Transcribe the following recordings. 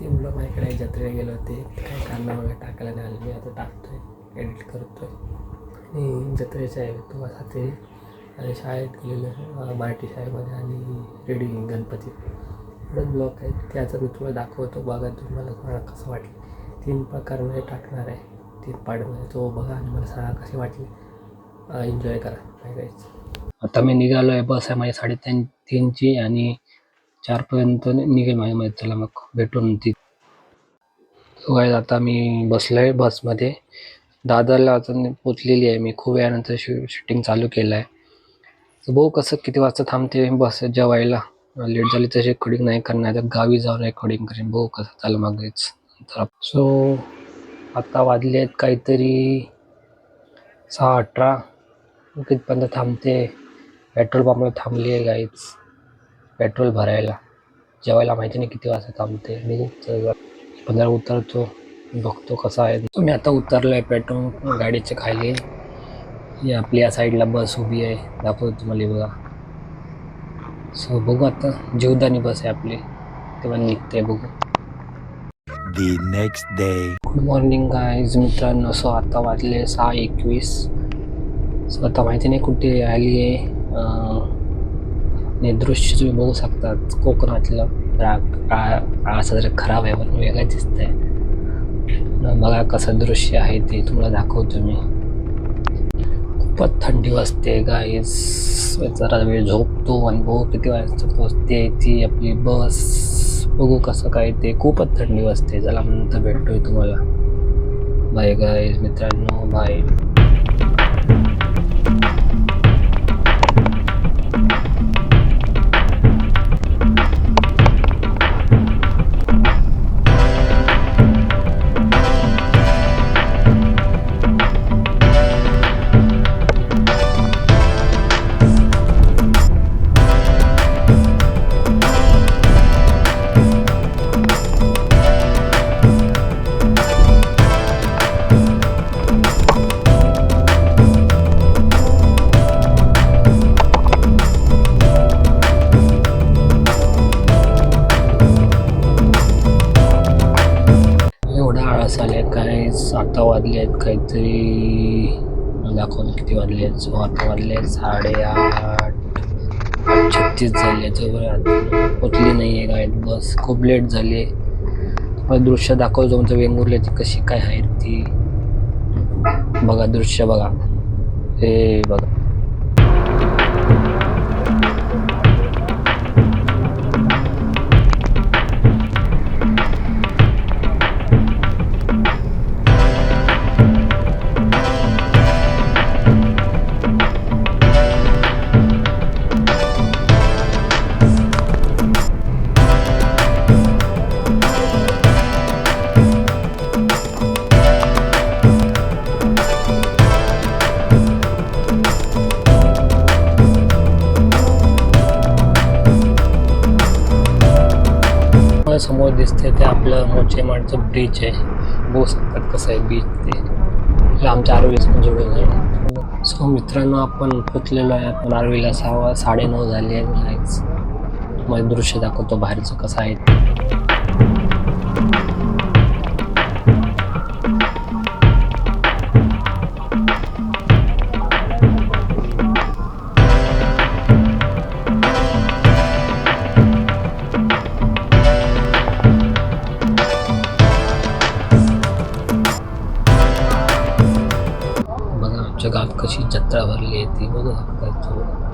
ते मुलं माझ्याकडे जत्रेला गेलो होते. काही कांदा वगैरे टाकायला नाही आले. मी आता टाकतोय. एडिट करतोय. आणि जत्रेचा आहे तो असा ते आणि शाळेत गेलेलो मराठी शाळेमध्ये आणि रेडी गणपती. एवढंच ब्लॉक आहे. त्याचा मी तुला दाखवतो. बघा तुम्हाला तुम्हाला कसं वाटलं. तीन प्रकारमध्ये टाकणार आहे. तीन पार्टमध्ये तो बघा आणि मला सांगा कसे वाटले. एन्जॉय करा. काय करायचं आता मी निघालो आहे बस आहे माझी साडेतीन तीनची आणि चारपर्यंत निघेल माझ्या माहिती चला मग भेटून ती. So आता मी बसलो आहे बसमध्ये. दादरला अजून पोचलेली आहे. मी खूप वेळानंतर शू शूटिंग चालू केलं आहे भाऊ कसं किती वाजता थांबते बस जेवायला. लेट झाली तशी रेकॉर्डिंग नाही करणार. तर गावी जाऊन रेकॉर्डिंग करेन. भाऊ कसं चालू मागेच सो आता वाजले आहेत काहीतरी सहा अठरा कितपर्यंत थांबते? पेट्रोल पंपला थांबली आहे गाईच पेट्रोल भरायला. जेवायला माहिती नाही किती वाजता थांबते. मी पंधरा उतरतो बघतो कसा आहे. तो मी आता उतरलो आहे पेट्रोल गाडीच्या खाली. ही आपली या साईडला बस उभी आहे. दाखवतो तुम्हाला बघा. सो बघू आता. जीवदानी बस आहे आपली. तेव्हा निघते बघू. The next day. Good morning guys मित्रांनो सो आता वाजले सहा एकवीस. सो आता माहिती नाही कुठे आली आहे. आणि दृश्य तुम्ही बघू शकतात कोकणातलं रा- आ- असं जरा खराब आहे पण वेगळं दिसतंय. आहे बघा कसं दृश्य आहे ते तुम्हाला दाखवतो मी. खूपच थंडी वाजते गाईज जरा वेळ झोपतो आणि बघू किती वाजता पोचते ती आपली बस. बघू कसं काय ते. खूपच थंडी वाजते. चला नंतर भेटतोय तुम्हाला. बाय गाईज मित्रांनो बाय एवढा काय आता वाजले आहेत काहीतरी दाखवून किती वाजले आहेत. सो आता वाजले आहेत साडेआठ. आठ छत्तीस झाले त्याच्यावर हो, पोचली नाही आहे गाडी बस खूप लेट झाली. आहे दृश्य दाखवतो तुमचं वेंगुर्ल्याची कशी काय आहे ती. बघा दृश्य बघा. हे बघा. समोर दिसते ते आपलं मोचेमाडचं ब्रिज आहे. बघू शकतात कसं आहे बीच ते. हे आमच्या आरोग्याचं पण जोडून आहे. सो मित्रांनो आपण पोचलेलो आहे. आपण आरवीला सहा साडेनऊ झाले आहे मग दृश्य दाखवतो बाहेरचं कसं आहे आमच्या गावात कशी जत्रा भरली आहे ती बघू शकता तुम्ही.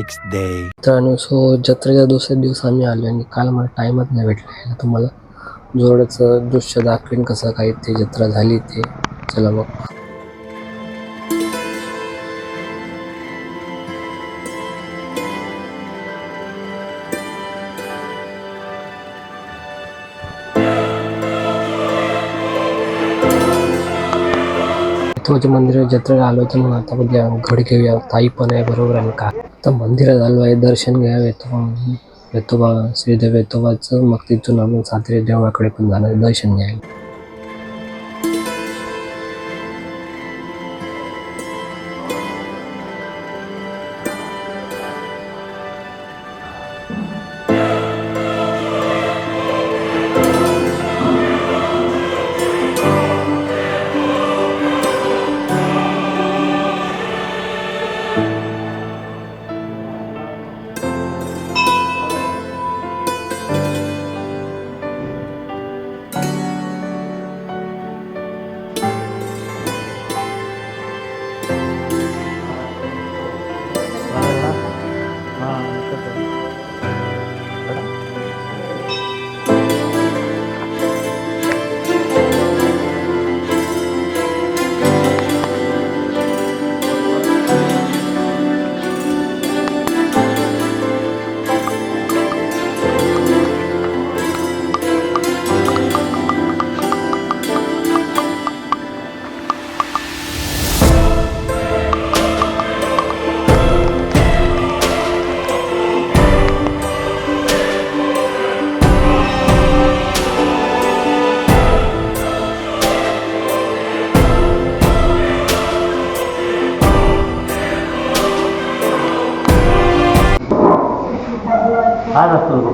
नेक्स्ट डे मित्रांनो सो जत्रेच्या दुसऱ्या दिवस आम्ही आलो आणि काल मला टाईमच नाही भेटला. तुम्हाला जोडचं दृश्य दाखवेन कसं काही ते जत्रा झाली ते. चला मग मंदिर जत्रेला आलो तर मग आता बघूया घड घेऊया. ताई पण आहे बरोबर आहे का? तर मंदिरात आलो आहे दर्शन घ्या वेतोबा वेतोबा श्रीदेव वेतोबाचं मग तिथून आम्ही सातारा देवळाकडे पण जाणार दर्शन घ्यायला.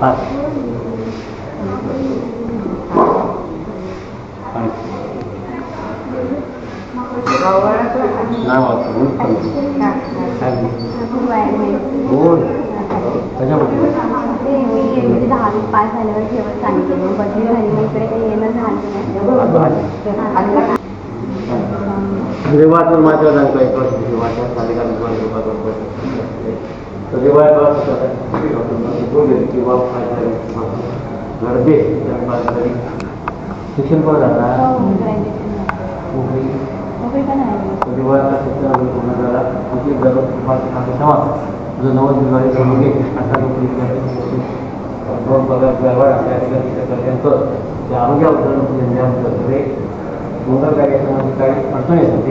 फार असतो तो फार नाव असतं म्हणून सांगतो. काय नाही. बोल कशाबद्दल ते मी म्हणजे दहावी पास झाल्यावर ठेवत सांगितलं मग बदली झाली मग इकडे काही येणं झालं नाही Beriwayat bahwa perkataan Nabi Rasulullah itu dari tidak bisa Jangan Mungkin dari jadi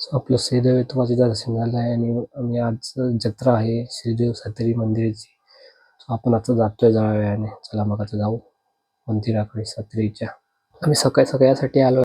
So आपलं श्रीदेव येतोबाचे दर्शन झालं आहे आणि आम्ही आज जत्रा आहे. श्रीदेव सातेरी मंदिराची. सो आपण आता जातोय जळाव्याने वेळाने चला मग आता जाऊ मंदिराकडे सातेरीच्या आम्ही सकाळी सकाळसाठी आलो.